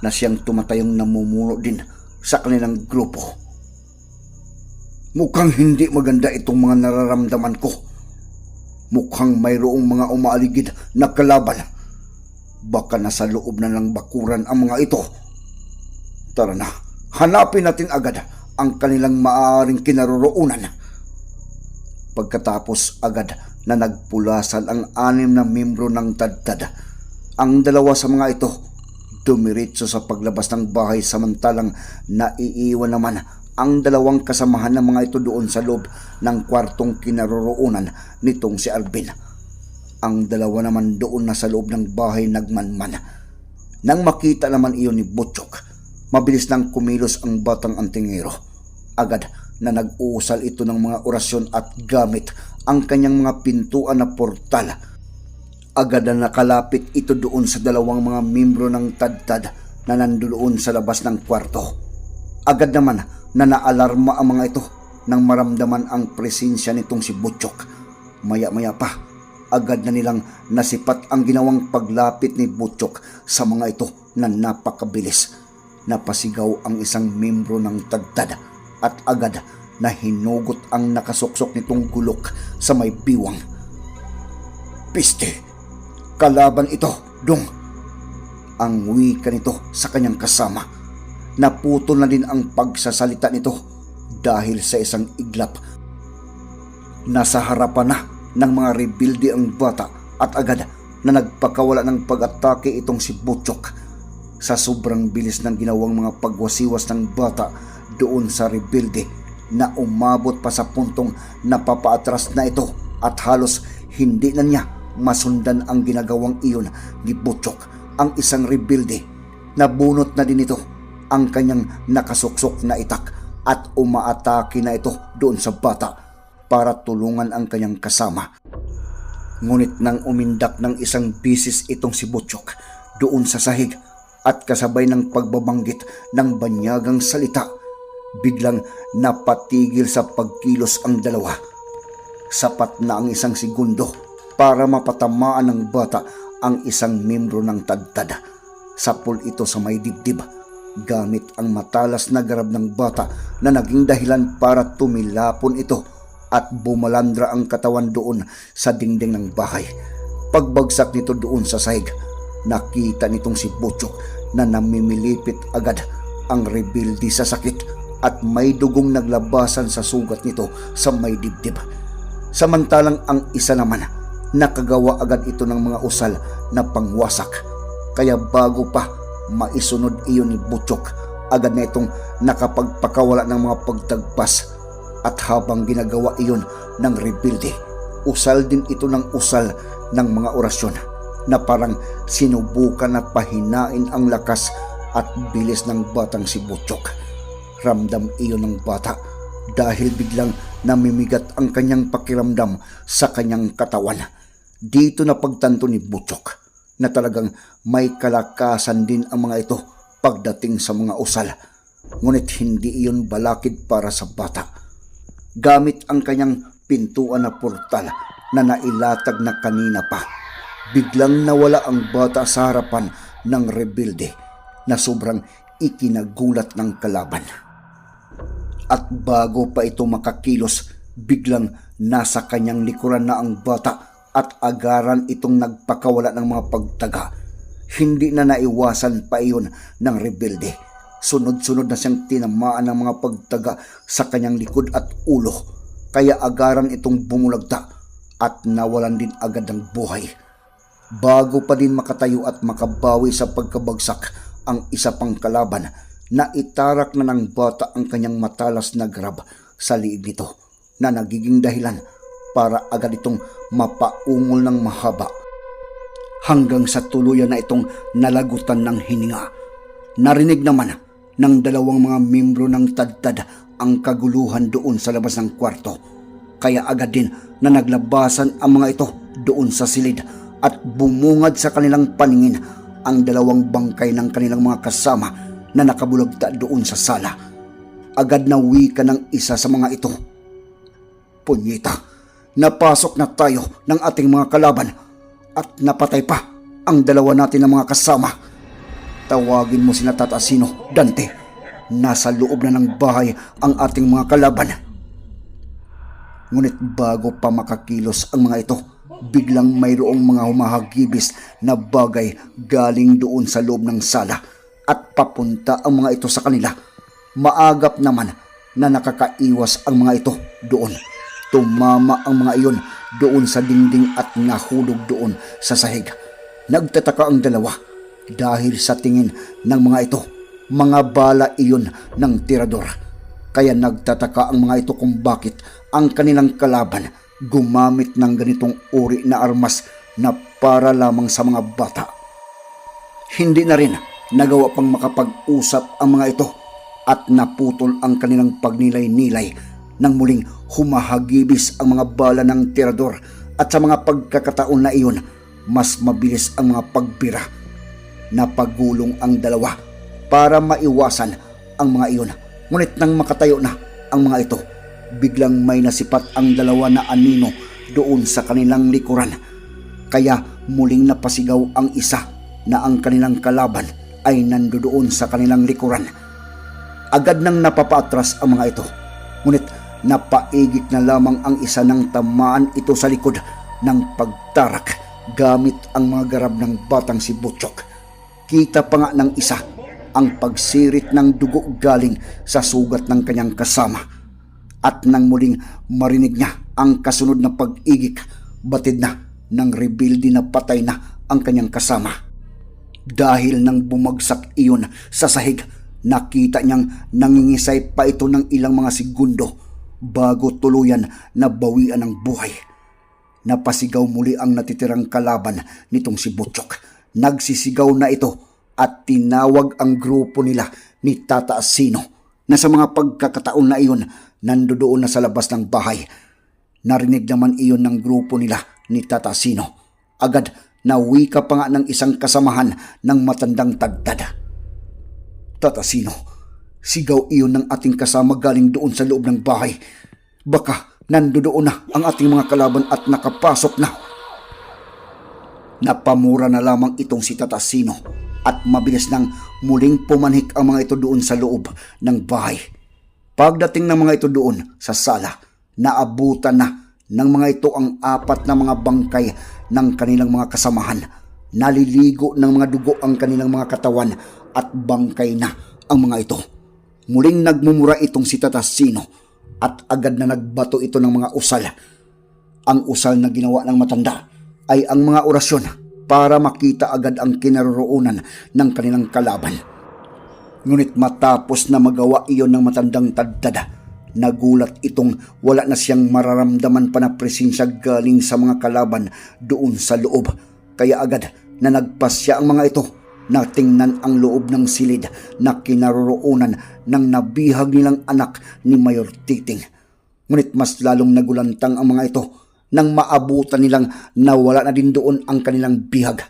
na siyang tumatayong namumuno din sa kanilang grupo. Mukhang hindi maganda itong mga nararamdaman ko. Mukhang mayroong mga umaaligid na kalaban. Baka nasa loob na ng bakuran ang mga ito. Tara na, hanapin natin agad ang kanilang maaaring kinaroroonan. Pagkatapos agad na nagpulasan ang anim na membro ng tadtad, ang dalawa sa mga ito dumiritso sa paglabas ng bahay samantalang naiiwan naman ang dalawang kasamahan ng mga ito doon sa loob ng kwartong kinaroroonan nitong si Alvin. Ang dalawa naman doon na sa loob ng bahay nagmanman. Nang makita naman iyon ni Butchok, mabilis nang kumilos ang batang antingero. Agad na nag-uusal ito ng mga orasyon at gamit ang kanyang mga pintuan na portal. Agad na nakalapit ito doon sa dalawang mga membro ng tadtad na nandoon sa labas ng kwarto. Agad naman na naalarma ang mga ito nang maramdaman ang presensya nitong si Butchok. Maya-maya pa, agad na nilang nasipat ang ginawang paglapit ni Butchok sa mga ito na napakabilis. Napasigaw ang isang membro ng tagtad at agad na hinugot ang nakasuksok nitong gulok sa may biwang. Piste! Kalaban ito, dong! Ang wika nito sa kanyang kasama. Naputol na din ang pagsasalita nito dahil sa isang iglap. Nasa harapan na ng mga rebuilde ang bata at agad na nagpakawala ng pag-atake itong si Butchok. Sa sobrang bilis ng ginawang mga pagwasiwas ng bata doon sa rebuilde na umabot pa sa puntong napapaatras na ito at halos hindi na niya masundan ang ginagawang iyon ni Butchok ang isang rebuilde. Nabunot na din ito ang kanyang nakasuksok na itak at umaatake na ito doon sa bata para tulungan ang kanyang kasama. Ngunit nang umindak ng isang bisis itong si Butchok doon sa sahig at kasabay ng pagbabanggit ng banyagang salita, biglang napatigil sa pagkilos ang dalawa. Sapat na ang isang segundo para mapatamaan ng bata ang isang membro ng tagtad. Sapol ito sa may dibdib gamit ang matalas na garab ng bata na naging dahilan para tumilapon ito at bumalandra ang katawan doon sa dingding ng bahay. Pagbagsak nito doon sa sahig, nakita nitong si Butchok na namimilipit agad ang rebuildi sa sakit at may dugong naglabasan sa sugat nito sa may dibdib. Samantalang ang isa naman, nakagawa agad ito ng mga usal na pangwasak. Kaya bago pa maisunod iyon ni Butchok, agad na itong nakapagpakawala ng mga pagtagpas at habang ginagawa iyon ng rebuilde, usal din ito ng usal ng mga orasyon na parang sinubukan na pahinain ang lakas at bilis ng batang si Butchok. Ramdam iyon ng bata dahil biglang namimigat ang kanyang pakiramdam sa kanyang katawan. Dito na pagtanto ni Butchok na talagang may kalakasan din ang mga ito pagdating sa mga usal. Ngunit hindi iyon balakid para sa bata. Gamit ang kanyang pintuan na portal na nailatag na kanina pa. Biglang nawala ang bata sa harapan ng rebuilde na sobrang ikinagulat ng kalaban. At bago pa ito makakilos, biglang nasa kanyang likuran na ang bata at agaran itong nagpakawala ng mga pagtaga. Hindi na naiwasan pa iyon ng rebelde Sunod-sunod na siyang tinamaan ng mga pagtaga sa kanyang likod at ulo. Kaya agaran itong bumulagta at nawalan din agad ng buhay. Bago pa din makatayo at makabawi sa pagkabagsak ang isa pang kalaban na itarak na ng bata ang kanyang matalas na grab sa liig nito na nagiging dahilan para agad itong mapaungol ng mahaba hanggang sa tuluyan na itong nalagutan ng hininga. Narinig naman ng dalawang mga membro ng tadtad ang kaguluhan doon sa labas ng kwarto. Kaya agad din na naglabasan ang mga ito doon sa silid at bumungad sa kanilang paningin ang dalawang bangkay ng kanilang mga kasama na nakabulagta doon sa sala. Agad na wika ng isa sa mga ito. Punyita, napasok na tayo ng ating mga kalaban at napatay pa ang dalawa natin ng mga kasama. Tawagin mo sina Tatasino, Dante. Nasa loob na ng bahay ang ating mga kalaban. Ngunit bago pa makakilos ang mga ito, biglang mayroong mga humahagibis na bagay galing doon sa loob ng sala at papunta ang mga ito sa kanila. Maagap naman na nakakaiwas ang mga ito doon. Tumama ang mga iyon doon sa dingding at nahulog doon sa sahig. Nagtataka ang dalawa dahil sa tingin ng mga ito, mga bala iyon ng tirador. Kaya nagtataka ang mga ito kung bakit ang kanilang kalaban gumamit ng ganitong uri na armas na para lamang sa mga bata. Hindi na rin nagawa pang makapag-usap ang mga ito at naputol ang kanilang pagnilay-nilay nang muling humahagibis ang mga bala ng tirador at sa mga pagkakataon na iyon, mas mabilis ang mga pagbira. Napagulong ang dalawa para maiwasan ang mga iyon. Ngunit nang makatayo na ang mga ito, biglang may nasipat ang dalawa na anino doon sa kanilang likuran. Kaya muling napasigaw ang isa na ang kanilang kalaban ay nandoon sa kanilang likuran. Agad nang napapatras ang mga ito. Ngunit napaigik na lamang ang isa ng tamaan ito sa likod ng pagtarak gamit ang mga garab ng batang si Butchok. Kita pa nga ng isa ang pagsirit ng dugo galing sa sugat ng kanyang kasama. At nang muling marinig niya ang kasunod na pag-igik, batid na ng rebuildi na patay na ang kanyang kasama. Dahil nang bumagsak iyon sa sahig, nakita niyang nangingisay pa ito ng ilang mga segundo bago tuluyan na bawian ng buhay. Napasigaw muli ang natitirang kalaban nitong si Butchok. Nagsisigaw na ito at tinawag ang grupo nila ni Tata Asino na sa mga pagkakataon na iyon nandoon na sa labas ng bahay. Narinig naman iyon ng grupo nila ni Tata Asino. Agad na wika pa nga ng isang kasamahan ng matandang tagtad. Tata Asino, sigaw iyon ng ating kasama galing doon sa loob ng bahay. Baka nandoon na ang ating mga kalaban at nakapasok na. Napamura na lamang itong si Tatasino at mabilis nang muling pumanhik ang mga ito doon sa loob ng bahay. Pagdating ng mga ito doon sa sala, naabutan na ng mga ito ang apat na mga bangkay ng kanilang mga kasamahan. Naliligo ng mga dugo ang kanilang mga katawan at bangkay na ang mga ito. Muling nagmumura itong si Tatasino at agad na nagbato ito ng mga usal. Ang usal na ginawa ng matanda ay ang mga orasyon para makita agad ang kinaroroonan ng kanilang kalaban. Ngunit matapos na magawa iyon ng matandang tadtada, nagulat itong wala na siyang mararamdaman pa na presensya galing sa mga kalaban doon sa loob. Kaya agad na nagpasya ang mga ito na tingnan ang loob ng silid na kinaroroonan ng nabihag nilang anak ni Mayor Titing. Ngunit mas lalong nagulantang ang mga ito nang maabutan nilang nawala na din doon ang kanilang bihag.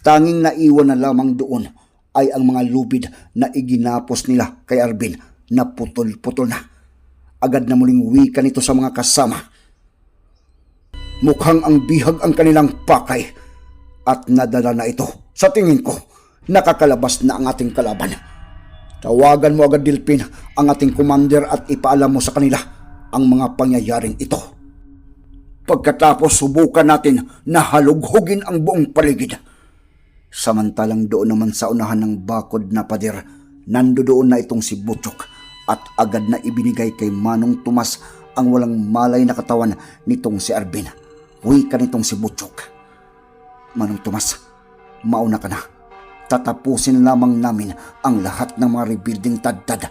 Tanging naiwan na lamang doon ay ang mga lubid na iginapos nila kay Arvin na putol-putol na. Agad na muling wika nito sa mga kasama. Mukhang ang bihag ang kanilang pakay at nadala na ito. Sa tingin ko, nakakalabas na ang ating kalaban. Tawagan mo agad Dilpin ang ating commander at ipaalam mo sa kanila ang mga pangyayaring ito. Pagkatapos subukan natin na halughugin ang buong paligid. Samantalang doon naman sa unahan ng bakod na pader, Nandoon na itong si Butchok at agad na ibinigay kay Manong Tomas ang walang malay na katawan nitong si Arvin. Wika nitong si Butchok. Manong Tomas, mauna ka na. Tatapusin lamang namin ang lahat ng mga rebuilding tadtad.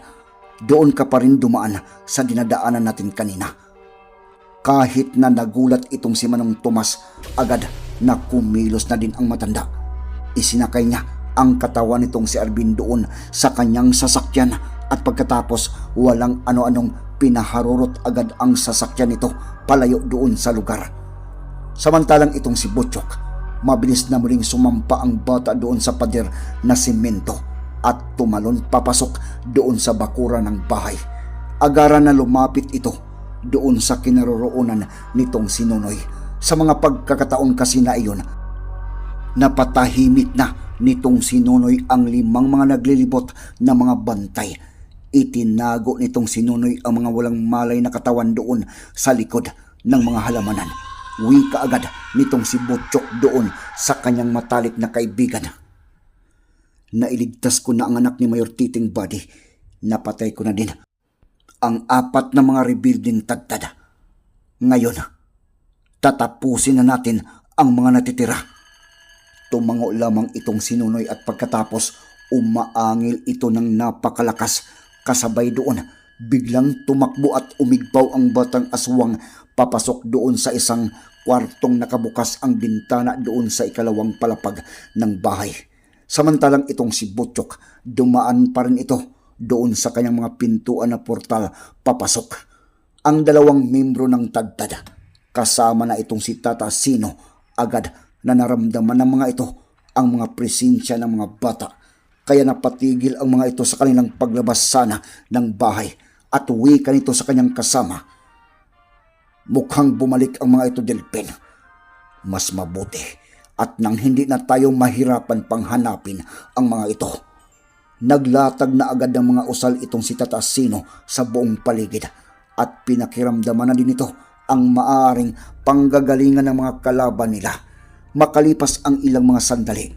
Doon ka pa rin dumaan sa dinadaanan natin kanina. Kahit na nagulat itong si Manong Tomas, agad na kumilos na din ang matanda. Isinakay niya ang katawan nitong si Arvin doon sa kanyang sasakyan at pagkatapos walang ano-anong pinaharurot agad ang sasakyan nito palayo doon sa lugar. Samantalang itong si Butchok, mabilis na muling sumampa ang bata doon sa pader na simento at tumalon papasok doon sa bakura ng bahay. Agara na lumapit ito doon sa kinaroroonan nitong si Nonoy. Sa mga pagkakataon kasi na iyon, napatahimik na nitong si Nonoy ang limang mga naglilibot na mga bantay. Itinago nitong si Nonoy ang mga walang malay na katawan doon sa likod ng mga halamanan. Wika agad nitong si Butchok doon sa kanyang matalik na kaibigan. Nailigtas ko na ang anak ni Mayor Titing Body. Napatay ko na din ang apat na mga rebuilding tagtad. Ngayon, tatapusin na natin ang mga natitira. Tumango lamang itong sinunoy at pagkatapos umaangil ito ng napakalakas kasabay doon. Biglang tumakbo at umigpaw ang batang aswang papasok doon sa isang kwartong nakabukas ang bintana doon sa ikalawang palapag ng bahay. Samantalang itong si Butchok, dumaan pa rin ito doon sa kanyang mga pintuan na portal papasok. Ang dalawang membro ng tagtad, kasama na itong si Tata Sino, agad na naramdaman ng mga ito ang mga presensya ng mga bata. Kaya napatigil ang mga ito sa kanilang paglabas sana ng bahay at uwi ka nito sa kanyang kasama. Mukhang bumalik ang mga ito, Delpin. Mas mabuti at nang hindi na tayo mahirapan pang hanapin ang mga ito. Naglatag na agad ng mga usal itong si Tatasino sa buong paligid at pinakiramdaman na din ito ang maaring panggagalingan ng mga kalaban nila. Makalipas ang ilang mga sandali,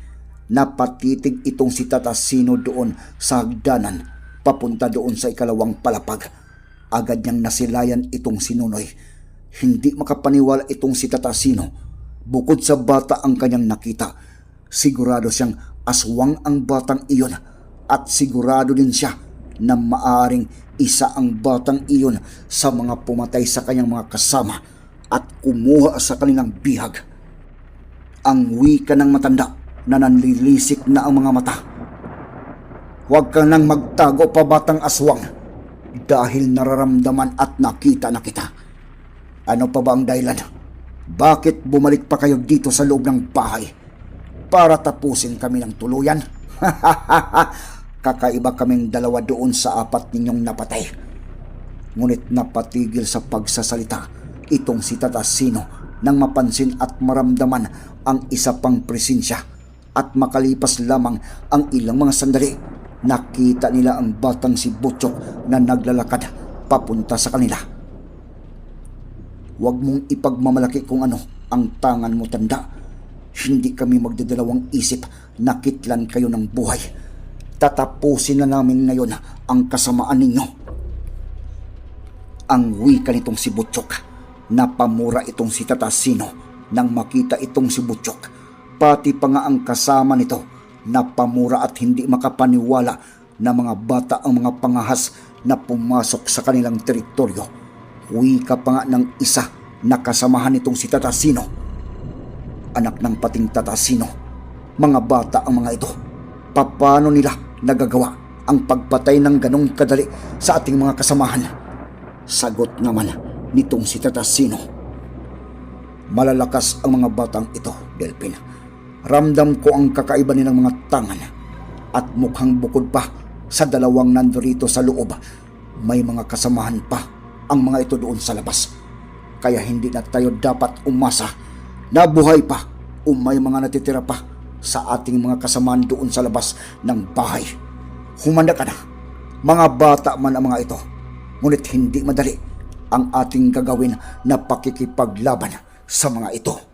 napatitig itong si Tatasino doon sa hagdanan papunta doon sa ikalawang palapag. Agad niyang nasilayan itong sinunoy. Hindi makapaniwala itong si Tatasino. Bukod sa bata ang kanyang nakita, sigurado siyang aswang ang batang iyon at sigurado din siya na maaring isa ang batang iyon sa mga pumatay sa kanyang mga kasama at kumuha sa kanilang bihag. Ang wika ng matanda na nanlilisik na ang mga mata. Huwag ka nang magtago pa batang aswang dahil nararamdaman at nakita na kita. Ano pa ba ang dahilan? Bakit bumalik pa kayo dito sa loob ng bahay? Para tapusin kami ng tuluyan? Kakaiba kaming dalawa doon sa apat ninyong napatay. Ngunit napatigil sa pagsasalita itong si Tatasino nang mapansin at maramdaman ang isa pang presensya at makalipas lamang ang ilang mga sandali nakita nila ang batang si Butchok na naglalakad papunta sa kanila. Huwag mong ipagmamalaki kung ano ang tangan mo tanda. Hindi kami magdadalawang isip na kitlan kayo ng buhay. Tatapusin na namin ngayon ang kasamaan ninyo. Ang wika nitong si Butchok. Napamura itong si Tatasino nang makita itong si Butchok. Pati pa nga ang kasama nito napamura at hindi makapaniwala na mga bata ang mga pangahas na pumasok sa kanilang teritoryo. Wika pa nga ng isa na kasamahan nitong si Tatasino. Anak ng pating Tatasino. Mga bata ang mga ito. Paano nila nagagawa ang pagpatay ng ganong kadali sa ating mga kasamahan? Sagot naman nitong si Tatasino. Malalakas ang mga batang ito, Delpin. Ramdam ko ang kakaiba nilang mga tangan at mukhang bukod pa sa dalawang nandorito sa loob, may mga kasamahan pa ang mga ito doon sa labas. Kaya hindi na tayo dapat umasa na buhay pa o may mga natitira pa sa ating mga kasamaan doon sa labas ng bahay. Humanda ka na. Mga bata man ang mga ito. Ngunit hindi madali ang ating gagawin na pakikipaglaban sa mga ito.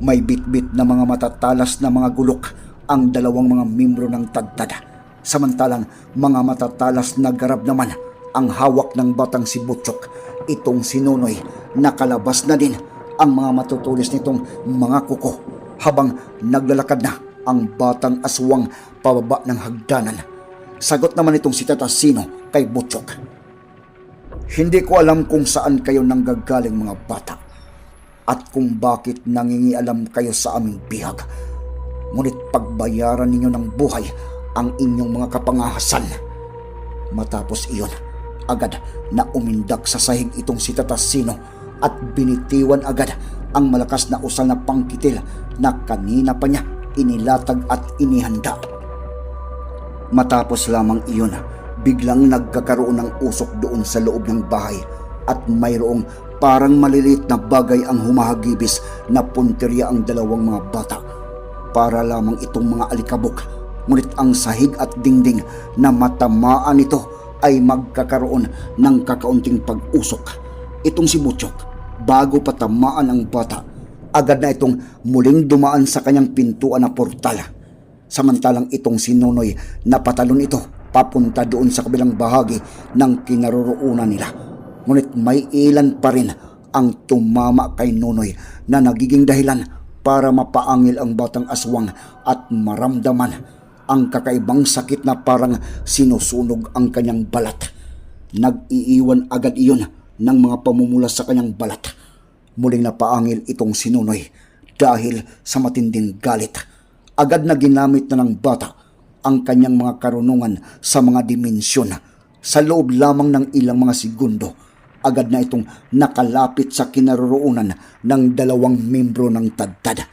May bitbit na mga matatalas na mga gulok ang dalawang mga membro ng tagtada. Samantalang mga matatalas na garab naman ang hawak ng batang si Butchok. Itong si Nonoy, nakalabas na din ang mga matutulis nitong mga kuko habang naglalakad na ang batang aswang pababa ng hagdanan. Sagot naman itong si Tata Sino kay Butchok. Hindi ko alam kung saan kayo nanggagaling mga bata at kung bakit nangingialam kayo sa aming bihag. Ngunit pagbayaran ninyo ng buhay ang inyong mga kapangahasan. Matapos iyon, agad na umindak sa sahig itong si Tatasino at binitiwan agad ang malakas na usal na pangkitil na kanina pa niya inilatag at inihanda. Matapos lamang iyon, biglang nagkakaroon ng usok doon sa loob ng bahay at mayroong parang maliliit na bagay ang humahagibis na punteriya ang dalawang mga bata. Para lamang itong mga alikabok, ngunit ang sahig at dingding na matamaan nito ay magkakaroon ng kakaunting pag-usok. Itong si Butchok, bago patamaan ang bata, agad na itong muling dumaan sa kanyang pintuan na portal. Samantalang itong si Nonoy napatalon ito papunta doon sa kabilang bahagi ng kinaroroonan nila. Ngunit may ilan pa rin ang tumama kay Nonoy na nagiging dahilan para mapaangil ang batang aswang at maramdaman ang kakaibang sakit na parang sinusunog ang kanyang balat. Nag-iiwan agad iyon ng mga pamumula sa kanyang balat. Muling napaangil itong sinunoy dahil sa matinding galit. Agad na ginamit na ng bata ang kanyang mga karunungan sa mga dimensyon. Sa loob lamang ng ilang mga segundo, agad na itong nakalapit sa kinaroroonan ng dalawang membro ng tadtad.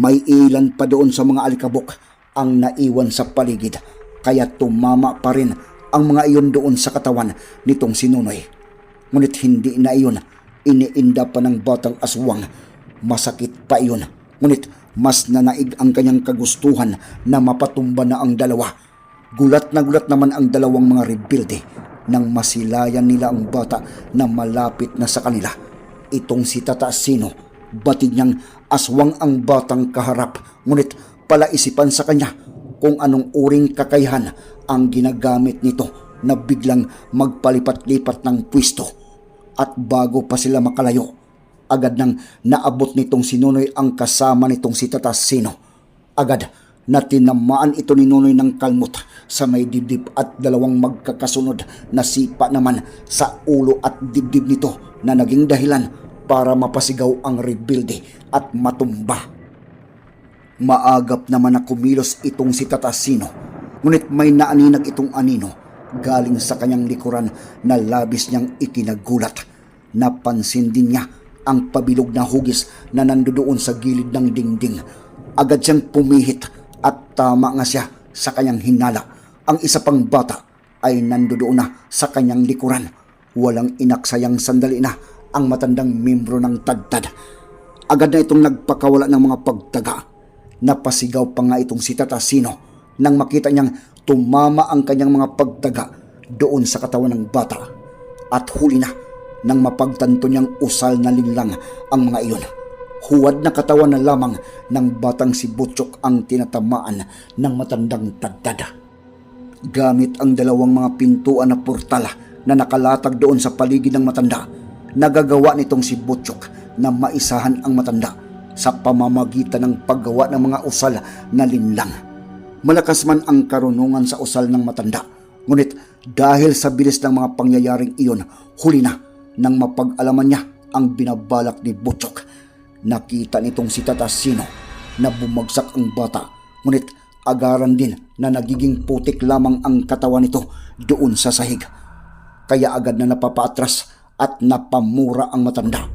May ilan pa doon sa mga alikabok ang naiwan sa paligid, kaya tumama pa rin ang mga iyon doon sa katawan nitong sinunoy. Ngunit hindi na iyon iniinda pa ng batang aswang. Masakit pa iyon. Ngunit mas nanaig ang kanyang kagustuhan na mapatumba na ang dalawa. Gulat na gulat naman ang dalawang mga rebuilde nang masilayan nila ang bata na malapit na sa kanila. Itong si Tata Sino, batid niyang aswang ang batang kaharap, ngunit palaisipan sa kanya kung anong uring kakayahan ang ginagamit nito na biglang magpalipat-lipat ng pwisto. At bago pa sila makalayo, agad nang naabot nitong si Nonoy ang kasama nitong si Tatasino. Agad na tinamaan ito ni Nonoy ng kalmot sa may dibdib at dalawang magkakasunod na sipa naman sa ulo at dibdib nito na naging dahilan para mapasigaw ang rebuilde at matumba. Maagap naman na kumilos itong si Tatasino, ngunit may naaninag itong anino galing sa kanyang likuran na labis niyang ikinagulat. Napansin din niya ang pabilog na hugis na nandoon sa gilid ng dingding. Agad siyang pumihit at tama nga siya sa kanyang hinala. Ang isa pang bata ay nandoon na sa kanyang likuran. Walang inaksayang sandali na ang matandang membro ng tagtad. Agad na itong nagpakawala ng mga pagtaga. Napasigaw pa nga itong si Tatasino nang makita niyang tumama ang kanyang mga pagtaga doon sa katawan ng bata. At huli na nang mapagtanto niyang usal na linlang ang mga iyon. Huwad na katawan na lamang ng batang si Butchok ang tinatamaan ng matandang tagtada. Gamit ang dalawang mga pintuan na portal na nakalatag doon sa paligid ng matanda, nagagawa nitong si Butchok na maisahan ang matanda sa pamamagitan ng paggawa ng mga usal na linlang. Malakas man ang karunungan sa usal ng matanda, ngunit dahil sa bilis ng mga pangyayaring iyon, huli na nang mapag-alaman niya ang binabalak ni Butchok. Nakita nitong si Tatasino na bumagsak ang bata, ngunit agaran din na nagiging putik lamang ang katawan nito doon sa sahig. Kaya agad na napapaatras at napamura ang matanda.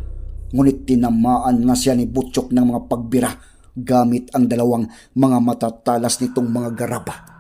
Ngunit tinamaan na siya ni Butchok ng mga pagbira gamit ang dalawang mga matatalas nitong mga garaba